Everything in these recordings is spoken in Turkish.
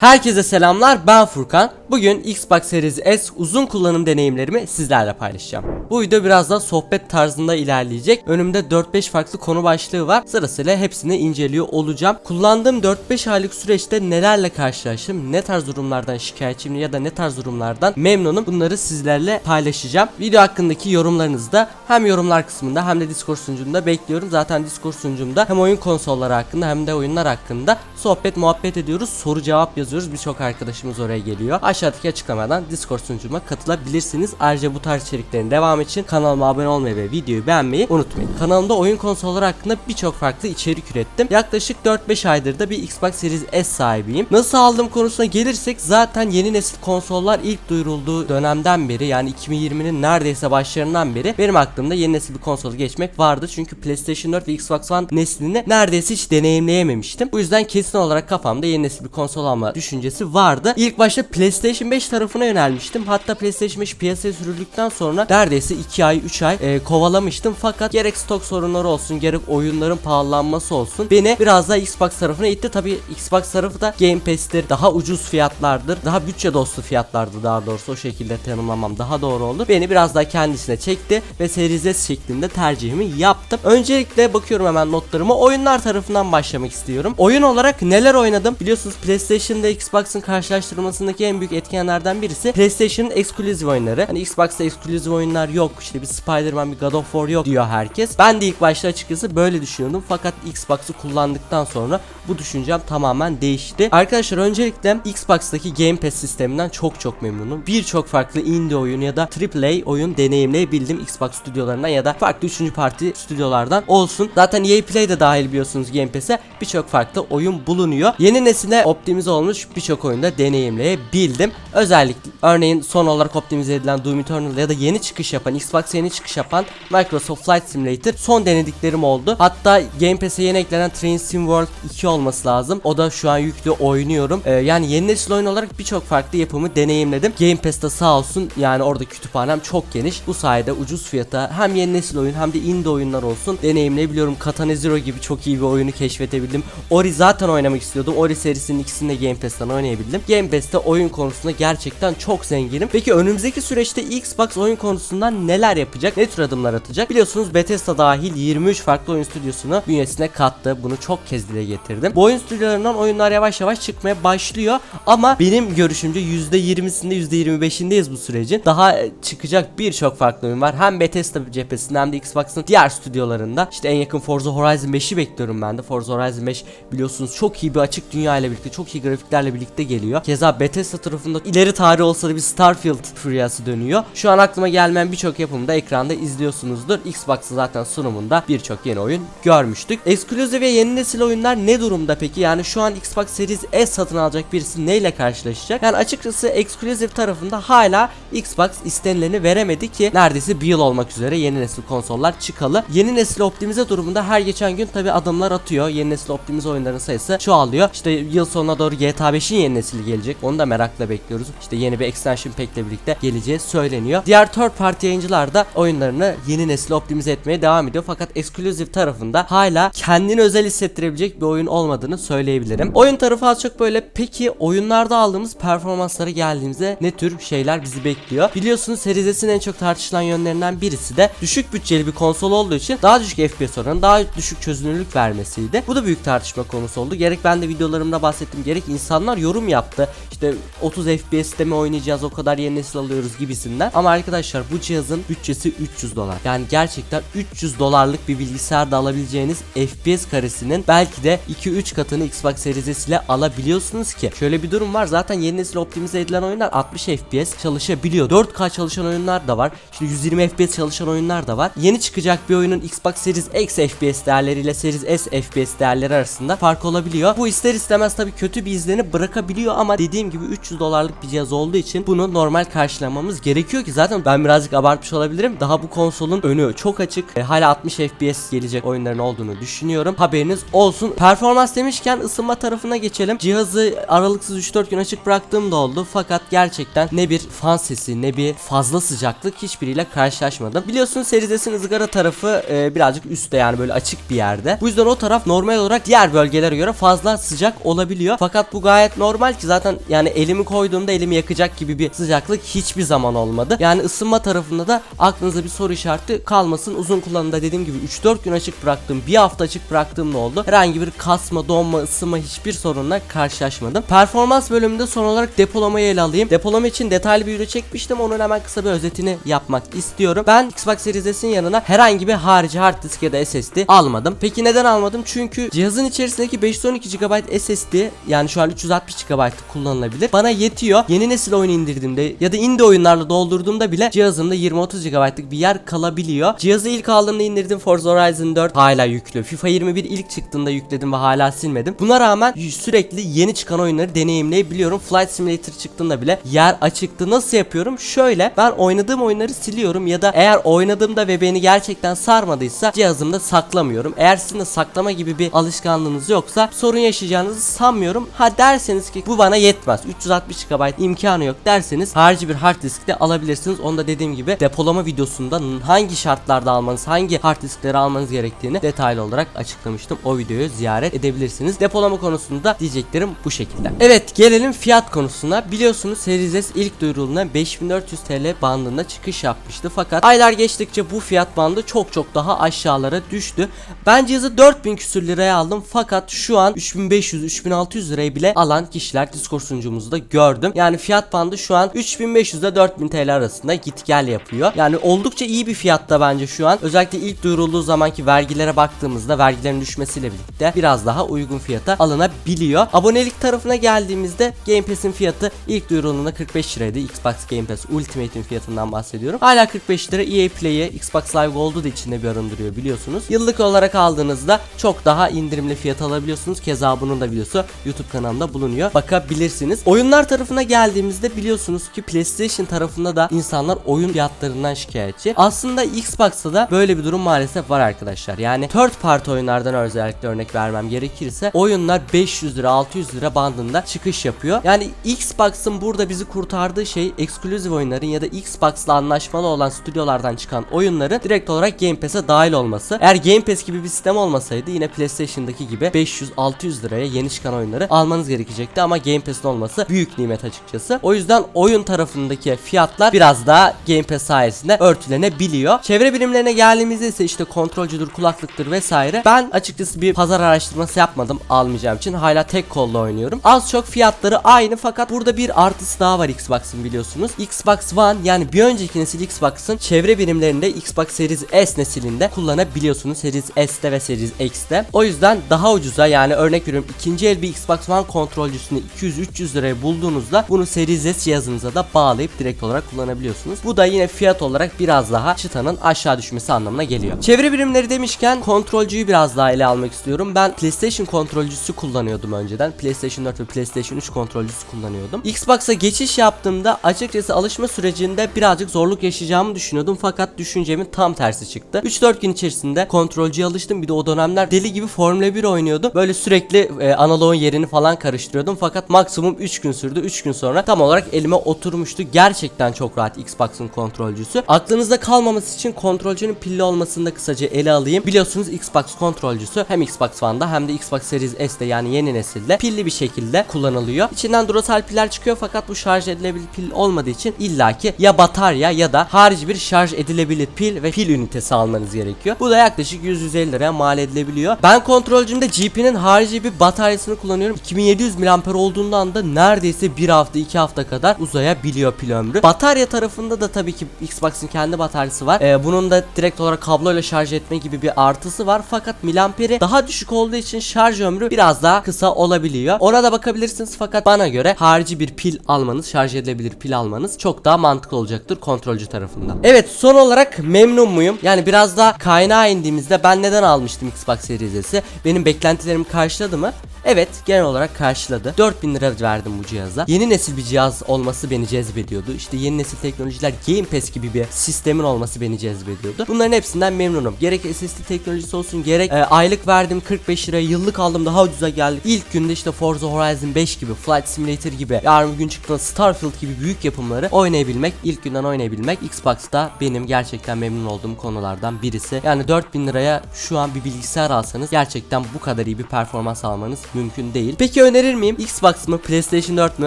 Herkese selamlar ben Furkan. Bugün Xbox Series S uzun kullanım deneyimlerimi sizlerle paylaşacağım. Bu video biraz da sohbet tarzında ilerleyecek. Önümde 4-5 farklı konu başlığı var. Sırasıyla hepsini inceliyor olacağım. Kullandığım 4-5 aylık süreçte nelerle karşılaştım, ne tarz durumlardan şikayetçiyim ya da ne tarz durumlardan memnunum bunları sizlerle paylaşacağım. Video hakkındaki yorumlarınızı da hem yorumlar kısmında hem de Discord sunucumda bekliyorum. Zaten Discord sunucumda hem oyun konsolları hakkında hem de oyunlar hakkında sohbet muhabbet ediyoruz. Soru cevap yazıyoruz. Birçok arkadaşımız oraya geliyor. Aşağıdaki açıklamadan Discord sunucuma katılabilirsiniz. Ayrıca bu tarz içeriklerin devamı için kanalıma abone olmayı ve videoyu beğenmeyi unutmayın. Kanalımda oyun konsolları hakkında birçok farklı içerik ürettim. Yaklaşık 4-5 aydır da bir Xbox Series S sahibiyim. Nasıl aldığım konusuna gelirsek zaten yeni nesil konsollar ilk duyurulduğu dönemden beri yani 2020'nin neredeyse başlarından beri benim aklımda yeni nesil bir konsolu geçmek vardı. Çünkü PlayStation 4 ve Xbox One neslini neredeyse hiç deneyimleyememiştim. Bu yüzden kesin olarak kafamda yeni nesil bir konsol alma düşüncesi vardı. İlk başta PlayStation 5 tarafına yönelmiştim. Hatta PlayStation 5 piyasaya sürüldükten sonra neredeyse 2 ay 3 ay e, kovalamıştım. Fakat gerek stok sorunları olsun gerek oyunların pahalanması olsun beni biraz daha Xbox tarafına itti. Tabi Xbox tarafı da Game Pass'tir, daha ucuz fiyatlardır, daha bütçe dostu fiyatlardı daha doğrusu o şekilde tanımlamam daha doğru olur. Beni biraz daha kendisine çekti ve Series S şeklinde tercihimi yaptım. Öncelikle bakıyorum hemen notlarıma. Oyunlar tarafından başlamak istiyorum. Oyun olarak neler oynadım? Biliyorsunuz PlayStation ile Xbox'ın karşılaştırmasındaki en büyük etkenlerden birisi PlayStation'ın exclusive oyunları. Hani Xbox'ta exclusive oyunlar yok. İşte bir Spider-Man, bir God of War yok diyor herkes. Ben de ilk başta açıkçası böyle düşünüyordum. Fakat Xbox'ı kullandıktan sonra bu düşüncem tamamen değişti. Arkadaşlar öncelikle Xbox'taki Game Pass sisteminden çok çok memnunum. Birçok farklı indie oyun ya da AAA oyun deneyimleyebildim Xbox stüdyolarından ya da farklı 3. parti stüdyolardan olsun. Zaten EA Play de dahil biliyorsunuz Game Pass'e birçok farklı oyun bulunuyor. Yeni nesile optimize olmuş birçok oyunda deneyimleyebildim. Özellikle örneğin son olarak optimize edilen Doom Eternal ya da yeni çıkış yapan Xbox yeni çıkış yapan Microsoft Flight Simulator son denediklerim oldu. Hatta Game Pass'e yeni eklenen Train Sim World 2 olması lazım. O da şu an yüklü oynuyorum. Ee, yani yeni nesil oyun olarak birçok farklı yapımı deneyimledim. Game Pass'te sağ olsun yani orada kütüphanem çok geniş. Bu sayede ucuz fiyata hem yeni nesil oyun hem de indie oyunlar olsun deneyimleyebiliyorum. Katana Zero gibi çok iyi bir oyunu keşfedebildim. Ori zaten oynamak istiyordum. Ori serisinin ikisini de Game Pass'ten oynayabildim. Game Pass'te oyun konusunda gerçekten çok zenginim. Peki önümüzdeki süreçte Xbox oyun konusundan neler yapacak? Ne tür adımlar atacak? Biliyorsunuz Bethesda dahil 23 farklı oyun stüdyosunu bünyesine kattı. Bunu çok kez dile getirdim. Bu oyun stüdyolarından oyunlar yavaş yavaş çıkmaya başlıyor ama benim görüşümce %20'sinde %25'indeyiz bu sürecin. Daha e, çıkacak birçok farklı oyun var. Hem Bethesda cephesinde hem de Xbox'ın diğer stüdyolarında. İşte en yakın Forza Horizon 5'i bekliyorum ben de. Forza Horizon 5 biliyorsunuz çok iyi bir açık dünya ile birlikte, çok iyi grafiklerle birlikte geliyor. Keza Bethesda tarafında ileri tarih olsa da bir Starfield furyası dönüyor. Şu an aklıma gelmeyen birçok yapımda ekranda izliyorsunuzdur. Xbox'ın zaten sunumunda birçok yeni oyun görmüştük. Exclusive ve yeni nesil oyunlar ne durumda peki? Yani şu an Xbox Series S satın alacak birisi neyle karşılaşacak? Yani açıkçası Exclusive tarafında hala Xbox istenileni veremedi ki neredeyse bir yıl olmak üzere yeni nesil konsollar çıkalı. Yeni nesil optimize durumunda her geçen gün tabi adımlar atıyor. Yeni nesil optimize oyunların sayısı çoğalıyor. İşte yıl sonuna doğru GTA 5'in yeni nesili gelecek. Onu da merakla bekliyoruz. İşte yeni bir extension pack birlikte geleceği söyleniyor. Diğer third party yayıncılar da oyunlarını yeni nesil optimize etmeye devam ediyor. Fakat exclusive tarafında hala kendini özel hissettirebilecek bir oyun olmadığını söyleyebilirim. Oyun tarafı az çok böyle. Peki oyunlarda aldığımız performanslara geldiğimizde ne tür şeyler bizi bekliyor? Biliyorsunuz Series S'in en çok tartışılan yönlerinden birisi de düşük bütçeli bir konsol olduğu için daha düşük FPS oranı, daha düşük çözünürlük vermesiydi. Bu da büyük tartışma konusu oldu. Gerek ben de videolarımda bahsettim, gerek insanlar yorum yaptı. İşte 30 FPS'te mi oynayacağız, o kadar yeni nesil alıyoruz gibisinden. Ama arkadaşlar bu cihazın bütçesi 300 dolar. Yani gerçekten 300 dolarlık bir bilgisayarda alabileceğiniz FPS karesinin belki de 2-3 katını Xbox Series ile alabiliyorsunuz ki. Şöyle bir durum var. Zaten yeni nesil optimize edilen oyunlar 60 FPS çalışabiliyor. 4K çalışan oyunlar da var. İşte 120 FPS çalışan oyunlar da var. Yeni çıkacak bir oyunun Xbox Series X FPS değerleriyle Series S FPS değerleri arasında fark olabiliyor. Bu ister istemez tabii kötü bir izlenim bırakabiliyor ama dediğim gibi 300 dolarlık bir cihaz olduğu için bunu normal karşılamamız gerekiyor ki zaten ben birazcık abartmış olabilirim. Daha bu konsolun önü çok açık. E, hala 60 FPS gelecek oyunların olduğunu düşünüyorum. Haberiniz olsun. Performans demişken ısınma tarafına geçelim. Cihazı aralıksız 3-4 gün açık bıraktığım da oldu. Fakat gerçekten ne bir fan sesi ne bir fazla sıcaklık hiçbiriyle karşılaşmadım. Biliyorsunuz Series ızgara tarafı e, birazcık üstte yani böyle açık bir yerde. Bu yüzden o taraf normal olarak diğer bölgelere göre fazla sıcak olabiliyor. Fakat bu gayet normal ki zaten yani elimi koyduğumda elimi yakacak gibi bir sıcaklık hiçbir zaman olmadı. Yani ısınma tarafında da aklınıza bir soru işareti kalmasın. Uzun kullanımda dediğim gibi 3-4 gün açık bıraktım. Bir hafta açık bıraktığım ne oldu? Herhangi bir kasma, donma, ısınma hiçbir sorunla karşılaşmadım. Performans bölümünde son olarak depolamayı ele alayım. Depolama için detaylı bir video çekmiştim. Onun hemen kısa bir özetini yapmak istiyorum. Ben Xbox Series S'in yanına herhangi bir harici hard disk ya da SSD almadım. Peki neden almadım? Çünkü cihazın içerisindeki 512 GB SSD yani şu an 360 GB kullanılabilir. Bana yetiyor. Yeni nesil oyun indirdiğimde ya da indie oyunlarla doldurduğumda bile cihazımda 20-30 GB'lık bir yer kalabiliyor. Cihazı ilk aldığımda indirdim Forza Horizon 4 hala yüklü. FIFA 21 ilk çıktığında yükledim ve hala silmedim. Buna rağmen sürekli yeni çıkan oyunları deneyimleyebiliyorum. Flight Simulator çıktığında bile yer açıktı. Nasıl yapıyorum? Şöyle ben oynadığım oyunları siliyorum ya da eğer oynadığımda ve beni gerçekten sarmadıysa cihazımda saklamıyorum. Eğer sizin de saklama gibi bir alışkanlığınız yoksa sorun yaşayacağınızı sanmıyorum. Ha derseniz ki bu bana yetmez. 360 GB imkanı yok derseniz harici bir hard disk de alabilirsiniz. Onu da dediğim gibi depolama videosunda hangi şartlarda almanız, hangi hard diskleri almanız gerektiğini detaylı olarak açıklamıştım. O videoyu ziyaret edebilirsiniz. Depolama konusunda diyeceklerim bu şekilde. Evet gelelim fiyat konusuna. Biliyorsunuz Series S ilk duyurulduğunda 5400 TL bandında çıkış yapmıştı. Fakat aylar geçtikçe bu fiyat bandı çok çok daha aşağılara düştü. Ben cihazı 4000 küsür liraya aldım fakat şu an 3500-3600 liraya bile alan kişiler Discord sunucumuzda gördüm. Yani fiyat bandı şu an 3500 ile 4000 TL arasında git gel yapıyor. Yani oldukça iyi bir fiyatta bence şu an. Özellikle ilk duyurulduğu zamanki vergilere baktığımızda vergilerin düşmesiyle birlikte biraz daha uygun fiyata alınabiliyor. Abonelik tarafına geldiğimizde Game Pass'in fiyatı ilk duyurulduğunda 45 liraydı. Xbox Game Pass Ultimate'in fiyatından bahsediyorum. Hala 45 lira EA Play'i Xbox Live Gold'u da içinde barındırıyor biliyorsunuz. Yıllık olarak aldığınızda çok daha indirimli fiyat alabiliyorsunuz. Keza bunun da videosu YouTube kanalımda bulunuyor. Bakabilirsiniz. Oyunlar tarafına geldiğimizde biliyorsunuz ki PlayStation tarafında da insanlar oyun fiyatlarından şikayetçi. Aslında Xbox'ta da böyle bir durum maalesef var arkadaşlar. Yani third party oyunlardan özellikle örnek vermem gerekirse oyunlar 500 lira 600 lira bandında çıkış yapıyor. Yani Xbox'ın burada bizi kurtardığı şey exclusive oyunların ya da Xbox'la anlaşmalı olan stüdyolardan çıkan oyunları direkt olarak Game Pass'e dahil olması. Eğer Game Pass gibi bir sistem olmasaydı yine PlayStation'daki gibi 500-600 liraya yeni çıkan oyunları almanız gerekecekti ama Game Pass'in olması büyük nimet açıkçası. O yüzden oyun tarafındaki fiyatlar biraz daha Game Pass sayesinde örtülenebiliyor. Çevre birimlerine geldiğimizde ise işte kontrolcüdür, kulaklıktır vesaire. Ben açıkçası bir pazar araştırması yapmadım almayacağım için. Hala tek kolla oynuyorum. Az çok fiyatları aynı fakat burada bir artısı daha var Xbox'ın biliyorsunuz. Xbox One yani bir önceki nesil Xbox'ın çevre birimlerinde Xbox Series S nesilinde kullanabiliyorsunuz. Series S'te ve Series X'te. O yüzden daha ucuza yani örnek veriyorum ikinci el bir Xbox One kontrolcüsünü 200-300 liraya bulduğunuzda bunu Series S cihazınıza da bağlayıp direkt olarak kullanabiliyorsunuz. Bu da yine fiyat olarak biraz daha çıtanın aşağı düşmesi anlamına geliyor. Çevre birimleri demişken kontrolcüyü biraz daha ele almak istiyorum. Ben PlayStation kontrolcüsü kullanıyordum önceden. PlayStation 4 ve PlayStation 3 kontrolcüsü kullanıyordum. Xbox'a geçiş yaptığımda açıkçası alışma sürecinde birazcık zorluk yaşayacağımı düşünüyordum fakat düşüncemin tam tersi çıktı. 3-4 gün içerisinde kontrolcüye alıştım. Bir de o dönemler deli gibi Formula 1 oynuyordum. Böyle sürekli e, analogun yerini falan karıştırıyordum fakat maksimum 3 gün sürdü. 3 gün sonra tam olarak elime oturmuştu. Gerçekten çok rahat Xbox'ın kontrolcüsü. Aklınızda kalmaması için kontrolcünün pilli olmasını da kısaca ele alayım. Biliyorsunuz Xbox kontrolcüsü hem Xbox One'da hem de Xbox Series S'te yani yeni nesilde pilli bir şekilde kullanılıyor. İçinden Duracell piller çıkıyor fakat bu şarj edilebilir pil olmadığı için illaki ya batarya ya da harici bir şarj edilebilir pil ve pil ünitesi almanız gerekiyor. Bu da yaklaşık 100-150 liraya mal edilebiliyor. Ben kontrolcümde GP'nin harici bir bataryasını kullanıyorum. 2700 mAh olduğundan da neredeyse bir hafta 2 hafta kadar uzayabiliyor pil ömrü. Batarya tarafında da tabii ki Xbox'ın kendi bataryası var. Ee, bunun da direkt olarak kabloyla şarj etme gibi bir artısı var. Fakat miliamperi daha düşük olduğu için şarj ömrü biraz daha kısa olabiliyor. Ona da bakabilirsiniz fakat bana göre harici bir pil almanız, şarj edilebilir pil almanız çok daha mantıklı olacaktır kontrolcü tarafından. Evet son olarak memnun muyum? Yani biraz daha kaynağa indiğimizde ben neden almıştım Xbox Series S'i? Benim beklentilerimi karşıladı mı? Evet genel olarak karşıladı. 4000 lira verdim bu cihaza. Yeni nesil bir cihaz olması beni cezbediyordu. İşte yeni nesil teknolojiler Game Pass gibi bir sistemin olması beni cezbediyordu. Bunların hepsinden memnunum. Gerek SSD teknolojisi olsun gerek e, aylık verdim 45 liraya yıllık aldım daha ucuza geldi. İlk günde işte Forza Horizon 5 gibi Flight Simulator gibi yarın gün çıktığında Starfield gibi büyük yapımları oynayabilmek ilk günden oynayabilmek Xbox'ta benim gerçekten memnun olduğum konulardan birisi. Yani 4000 liraya şu an bir bilgisayar alsanız gerçekten bu kadar iyi bir performans almanız mümkün değil. Peki önerir miyim? Xbox mı PlayStation 4 mü?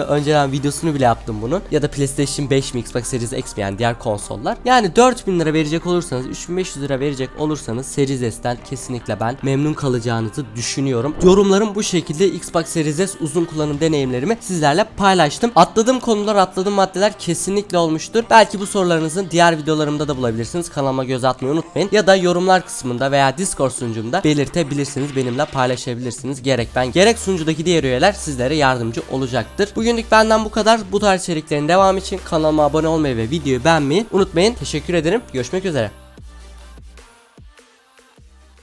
Önceden videosunu bile yaptım bunun. Ya da PlayStation 5 mi Xbox Series X mi yani diğer konsollar. Yani 4000 lira verecek olursanız 3500 lira verecek olursanız Series S'ten kesinlikle ben memnun kalacağınızı düşünüyorum. Yorumlarım bu şekilde Xbox Series S uzun kullanım deneyimlerimi sizlerle paylaştım. Atladığım konular atladığım maddeler kesinlikle olmuştur. Belki bu sorularınızın diğer videolarımda da bulabilirsiniz. Kanalıma göz atmayı unutmayın. Ya da yorumlar kısmında veya Discord sunucumda belirtebilirsiniz. Benimle paylaşabilirsiniz. Gerek ben gerek sunucudaki diğer üyeler sizlere yardımcı olacaktır. Bugünlük benden bu kadar. Bu tarz içeriklerin devamı için kanalıma abone olmayı ve videoyu beğenmeyi unutmayın. Teşekkür ederim. Görüşmek üzere.